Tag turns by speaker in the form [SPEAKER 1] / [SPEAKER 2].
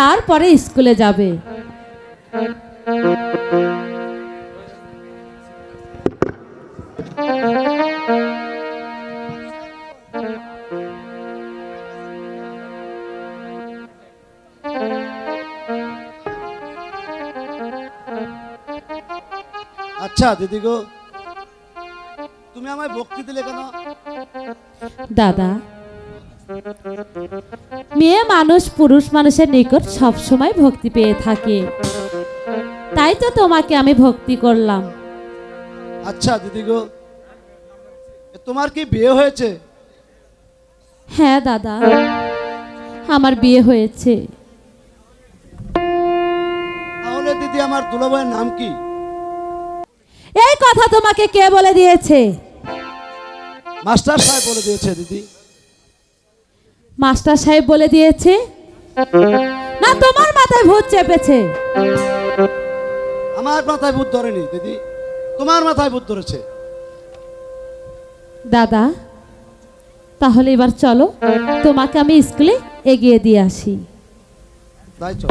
[SPEAKER 1] তারপরে স্কুলে যাবে।
[SPEAKER 2] আচ্ছা দিদি গো তুমি আমায় ভক্তি দিলে কেন?
[SPEAKER 1] দাদা মেয়ে মানুষ পুরুষ মানুষের নিকট সবসময় ভক্তি পেয়ে থাকে। তাই তো তোমাকে আমি ভক্তি করলাম।
[SPEAKER 2] আচ্ছা দিদি গো তোমার কি বিয়ে হয়েছে?
[SPEAKER 1] হ্যাঁ দাদা আমার বিয়ে হয়েছে।
[SPEAKER 2] তাহলে দিদি আমার দুলাভাইয়ের নাম কি?
[SPEAKER 1] এই কথা তোমাকে কে বলে দিয়েছে?
[SPEAKER 2] মাস্টার সাহেব বলে দিয়েছে দিদি।
[SPEAKER 1] মাস্টার সাহেব বলে দিয়েছে না তোমার মাথায় ভূত চেপেছে।
[SPEAKER 2] আমার মাথায় ভূত ধরেনি দিদি। তোমার মাথায় ভূত ধরেছে।
[SPEAKER 1] দাদা তাহলে এবার চলো তোমাকে আমি স্কুলে এগিয়ে দিয়ে আসি।
[SPEAKER 2] তাই চল।